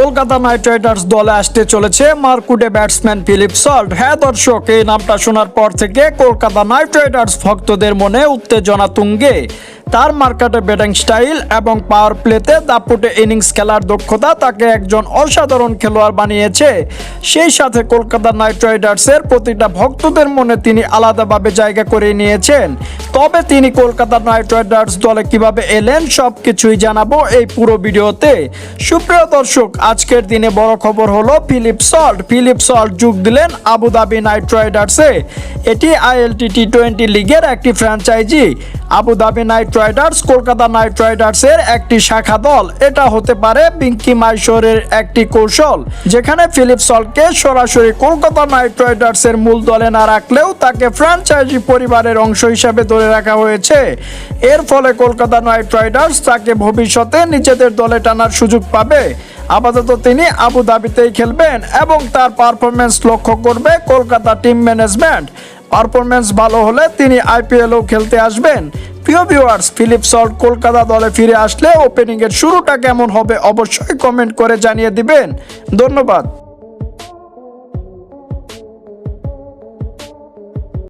Kolkata night Riders দলে আসতে চলেছে মার্কুডে ব্যাটসম্যান ফিলিপ সল্ট। হ্যাঁ দর্শক, এই নামটা শোনার পর থেকে কলকাতা নাইট রাইডার্স ভক্তদের মনে উত্তেজনা তুঙ্গে। তার মার্কেটে ব্যাটিং স্টাইল এবং পাওয়ার প্লেতে দাপুটে ইনিংস খেলার দক্ষতা তাকে একজন অসাধারণ খেলোয়াড় বানিয়েছে। সেই সাথে কলকাতা নাইট রাইডার্সের প্রতিটা ভক্তদের মনে তিনি আলাদাভাবে জায়গা করে নিয়েছেন। তবে তিনি কলকাতা নাইট রাইডার্স দলে কীভাবে এলেন সব কিছুই জানাব এই পুরো ভিডিওতে। সুপ্রিয় দর্শক, আজকের দিনে বড় খবর হলো ফিলিপ সল্ট। ফিলিপ সল্ট যোগ দিলেন আবুধাবি নাইট রাইডার্সে। এটি আইএলটি টি টোয়েন্টি লিগের একটি franchise. Abu Dhabi Knight Riders, Kolkata Knight রাইডার্সের একটি শাখা দল। এটা হতে পারে পিঙ্কি মাইশোরের একটি কৌশল, যেখানে ফিলিপ সলকে সরাসরি কলকাতা নাইট রাইডার্সের মূল দলে না রাখলেও তাকে ফ্র্যাঞ্চাইজি পরিবারের অংশ হিসাবে ধরে রাখা হয়েছে। এর ফলে কলকাতা নাইট রাইডার্স তাকে ভবিষ্যতে নিজেদের দলে টানার সুযোগ পাবে। আপাতত তিনি আবুধাবিতেই খেলবেন এবং তার পারফরমেন্স লক্ষ্য করবে কলকাতা টিম ম্যানেজমেন্ট। পারফরমেন্স ভালো হলে তিনি আইপিএলও খেলতে আসবেন। প্রিয় ভিউয়ার্স ফিলিপ সল্ট কলকাতা দলে ফিরে আসলে ওপেনিংয়ের শুরুটা কেমন হবে অবশ্যই কমেন্ট করে জানিয়ে দিবেন। ধন্যবাদ।